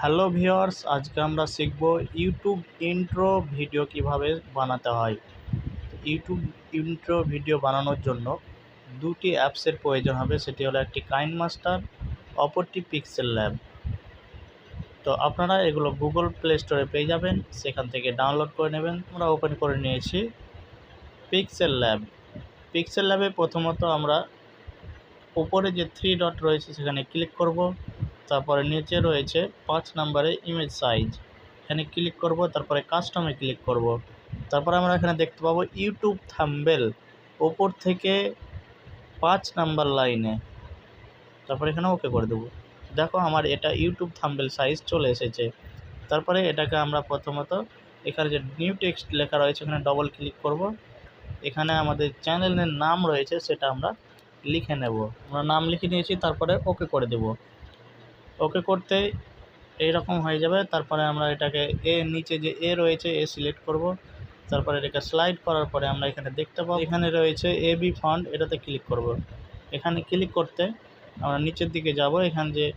Hello viewers আজকে আমরা শিখব ইউটিউব ইন্ট্রো ভিডিও কীভাবে বানাতে হয়। ইউটিউব ইন্ট্রো ভিডিও বানানোর জন্য দুটি অ্যাপসের প্রয়োজন হবে, সেটি হলো একটি কাইন মাস্টার, অপরটি পিক্সেল ল্যাব। তো আপনারা এগুলো গুগল প্লে স্টোরে পেয়ে যাবেন, সেখান থেকে ডাউনলোড করে নেবেন। আমরা ওপেন করে নিয়েছি পিক্সেল ল্যাব। পিক্সেল ল্যাবে প্রথমত আমরা উপরে যে থ্রি ডট রয়েছে, সেখানে ক্লিক করব। তারপরে নিচে রয়েছে পাঁচ নম্বরে ইমেজ সাইজ এখানে ক্লিক করব, তারপরে কাস্টমে ক্লিক করব। তারপরে আমরা এখানে দেখতে পাবো ইউটিউব থাম্বেল ওপর থেকে পাঁচ নাম্বার লাইনে তারপরে এখানে ওকে করে দেবো। দেখো আমার এটা ইউটিউব থাম্বেল সাইজ চলে এসেছে। তারপরে এটাকে আমরা প্রথমত এখানে যে নিউ টেক্সট লেখা রয়েছে, এখানে ডবল ক্লিক করব। এখানে আমাদের চ্যানেলের নাম রয়েছে, সেটা আমরা লিখে নেব। আমরা নাম লিখে নিয়েছি, তারপরে ওকে করে দেব। ওকে করতে এইরকম হয়ে যাবে। তারপরে আমরা এটাকে এ নিচে যে এ রয়েছে, এ সিলেক্ট করব। তারপরে এটাকে স্লাইড করার পরে আমরা এখানে দেখতে পাবো। এখানে রয়েছে এ, বি ফন্ট, এটাতে ক্লিক করব। এখানে ক্লিক করতে আমরা নিচের দিকে যাব। এখানে যে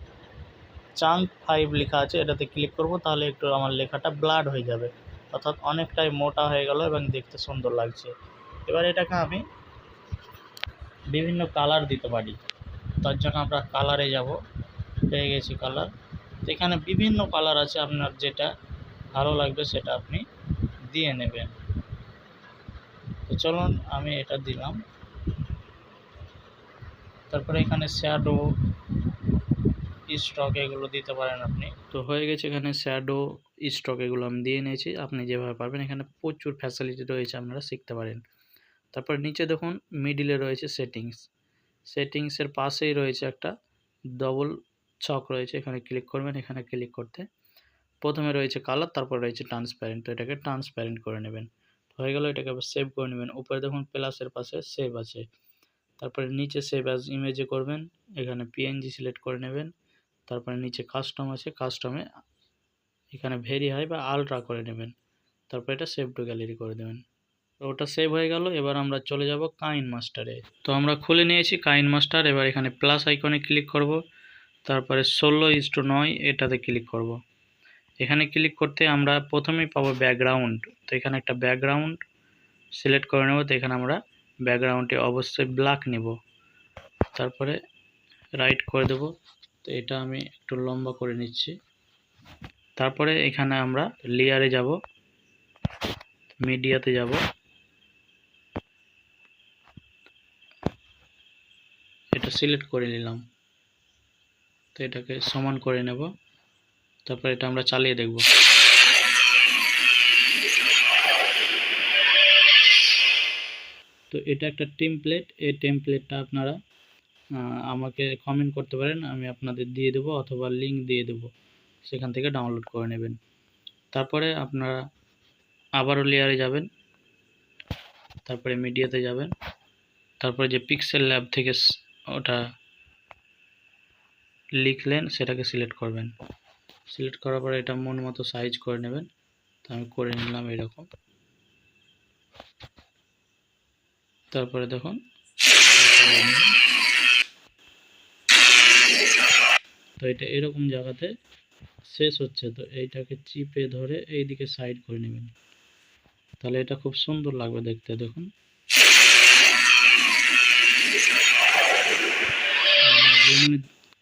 চাঙ্ক ফাইভ লেখা আছে, এটাতে ক্লিক করব। তাহলে একটু আমার লেখাটা ব্লাড হয়ে যাবে। অর্থাৎ অনেকটাই মোটা হয়ে গেল এবং দেখতে সুন্দর লাগছে। এবার এটাকে আমি বিভিন্ন কালার দিতে পারি। তার জন্য আমরা কালারে যাব। পেয়ে গেছি কালার তো এখানে বিভিন্ন কালার আছে আপনার যেটা ভালো লাগবে সেটা আপনি দিয়ে নেবেন। তো চলুন আমি এটা দিলাম। তারপরে এখানে শ্যাডো স্টক এগুলো দিতে পারেন আপনি। তো হয়ে গেছে এখানে শ্যাডো স্টক এগুলো আমি দিয়ে নিয়েছি। আপনি যেভাবে পারবেন এখানে প্রচুর ফ্যাসিলিটি রয়েছে আপনারা শিখতে পারেন। তারপর নিচে দেখুন মিডিলে রয়েছে সেটিংস সেটিংসের পাশেই রয়েছে একটা ডবল ছক রয়েছে, এখানে ক্লিক করবেন, এখানে ক্লিক করতে। প্রথমে রয়েছে কালার তারপর রয়েছে ট্রান্সপ্যারেন্ট তো এটাকে ট্রান্সপ্যারেন্ট করে নেবেন। হয়ে গেল, এটাকে আবার সেভ করে নেবেন। উপরে দেখুন প্লাসের পাশে সেভ আছে। তারপরে নিচে সেভ অ্যাজ ইমেজে করবেন, এখানে পিএনজি সিলেক্ট করে নেবেন। তারপরে নিচে কাস্টম আছে কাস্টমে এখানে ভেরি হাই বা আলট্রা করে নেবেন। তারপর এটা সেভ টু গ্যালারি করে দেবেন। তো ওটা সেভ হয়ে গেল, এবার আমরা চলে যাব কাইন মাস্টারে। তো আমরা খুলে নিয়েছি কাইন মাস্টার, এবার এখানে প্লাস আইকনে ক্লিক করব। তারপরে ষোলো ইস টু নয় এটাতে ক্লিক করব। এখানে ক্লিক করতে আমরা প্রথমেই পাবো ব্যাকগ্রাউন্ড। তো এখানে একটা ব্যাকগ্রাউন্ড সিলেক্ট করে নেব। তো এখানে আমরা ব্যাকগ্রাউন্ডে অবশ্যই ব্ল্যাক নেব। তারপরে রাইট করে দেব। তো এটা আমি একটু লম্বা করে নিচ্ছি। তারপরে এখানে আমরা লেয়ারে যাব। মিডিয়াতে যাব। এটা সিলেক্ট করে নিলাম। তো এটাকে সমান করে নেব। তারপর এটা আমরা চালিয়ে দেখব। তো এটা একটা টেমপ্লেট এই টেমপ্লেটটা আপনারা আমাকে কমেন্ট করতে পারেন, আমি আপনাদের দিয়ে দেবো অথবা লিঙ্ক দিয়ে দেবো। সেখান থেকে ডাউনলোড করে নেবেন। তারপরে আপনারা আবারও লেয়ারে যাবেন। তারপরে মিডিয়াতে যাবেন। তারপরে যে পিক্সেল ল্যাব থেকে ওটা লিখলেন, সেটাকে সিলেক্ট করবেন। সিলেক্ট করার পরে এটা মন মতো সাইজ করে নেবেন। তো আমি করে নিলাম এরকম। তারপরে দেখুন। তো এটা এরকম জায়গাতে শেষ হচ্ছে। তো এইটাকে চিপে ধরে এই দিকে সাইড করে নেবেন। তাহলে এটা খুব সুন্দর লাগবে দেখতে, দেখুন।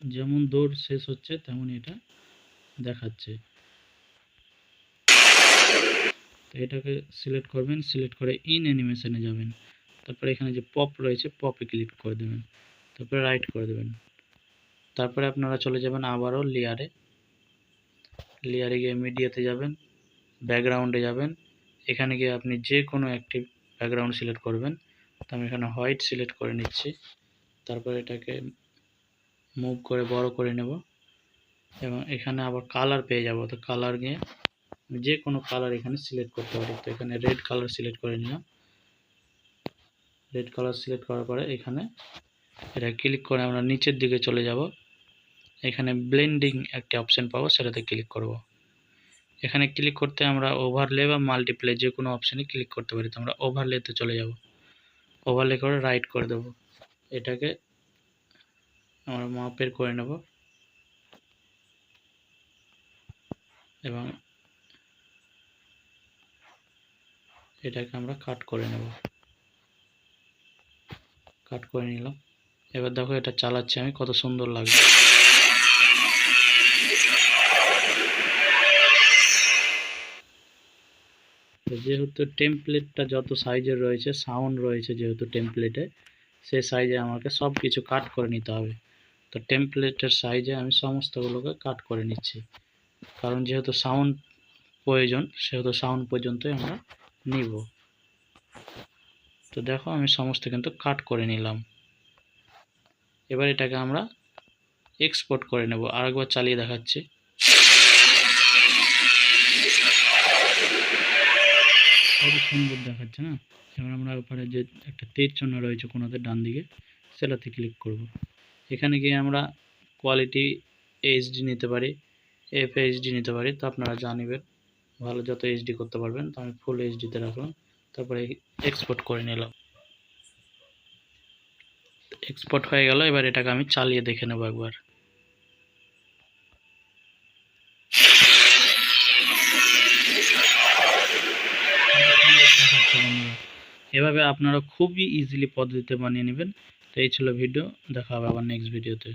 যেমন দৌড় শেষ হচ্ছে তেমন এটা দেখাচ্ছে। তো এটাকে সিলেক্ট করবেন সিলেক্ট করে ইন অ্যানিমেশনে যাবেন। তারপরে এখানে যে পপ রয়েছে পপে ক্লিক করে দেবেন। তারপরে রাইট করে দেবেন। তারপরে আপনারা চলে যাবেন আবারও লেয়ারে লেয়ারে গিয়ে মিডিয়াতে যাবেন ব্যাকগ্রাউন্ডে যাবেন। এখানে গিয়ে আপনি যে কোনো একটি ব্যাকগ্রাউন্ড সিলেক্ট করবেন। তো আমি এখানে হোয়াইট সিলেক্ট করে নিচ্ছি। তারপরে এটাকে মুভ করে বড় করে নেব। এবং এখানে আবার কালার পেয়ে যাব। তো কালার গিয়ে যে কোনো কালার এখানে সিলেক্ট করতে পারি। তো এখানে রেড কালার সিলেক্ট করে নিলাম। রেড কালার সিলেক্ট করার পরে এখানে এটা ক্লিক করে আমরা নিচের দিকে চলে যাব। এখানে ব্লেন্ডিং একটি অপশান পাবো, সেটাতে ক্লিক করব। এখানে ক্লিক করতে আমরা ওভারলে বা মাল্টিপ্লে যে কোনো অপশানে ক্লিক করতে পারি। তো আমরা ওভারলেতে চলে যাব। ওভারলে করে রাইট করে দেব। এটাকে আমরা মাপের করে নেব। এবং এটাকে আমরা কাট করে নেব। কাট করে নিলাম। এবার দেখো এটা চালাচ্ছি আমি, কত সুন্দর লাগছে। তো যেহেতু টেমপ্লেটটা যত সাইজের রয়েছে সাউন্ড রয়েছে যেহেতু টেমপ্লেটে সেই সাইজে আমাকে সব কিছু কাট করে নিতে হবে। তো টেমপ্লেটের সাইজে আমি সমস্তগুলোকে কাট করে নিচ্ছি। কারণ যেহেতু সাউন্ড প্রয়োজন, সেহেতু সাউন্ড পর্যন্তই আমরা নিব। তো দেখো আমি সমস্ত কিন্তু কাট করে নিলাম। এবার এটাকে আমরা এক্সপোর্ট করে নেব। আরেকবার চালিয়ে দেখাচ্ছি। সুন্দর দেখাচ্ছে না? এবার আমরা ওপরে যে একটা তীর চিহ্ন রয়েছে কোনোতে ডান দিকে সেটাতে ক্লিক করব। এখানে গিয়ে আমরা কোয়ালিটি এইচডি নিতে পারি এফ এইচডি নিতে পারি। তো আপনারা জানিবেন ভালো যত এইচডি করতে পারবেন, তো আমি ফুল এইচডিতে রাখলাম। তারপরে এক্সপোর্ট করে নিলাম। এক্সপোর্ট হয়ে গেল, এবার এটাকে আমি চালিয়ে দেখে নেব একবার। এভাবে আপনারা খুবই ইজিলি পদ্ধতিতে বানিয়ে নেবেন। তো এই ছিল ভিডিও দেখা হবে আবার নেক্সট ভিডিওতে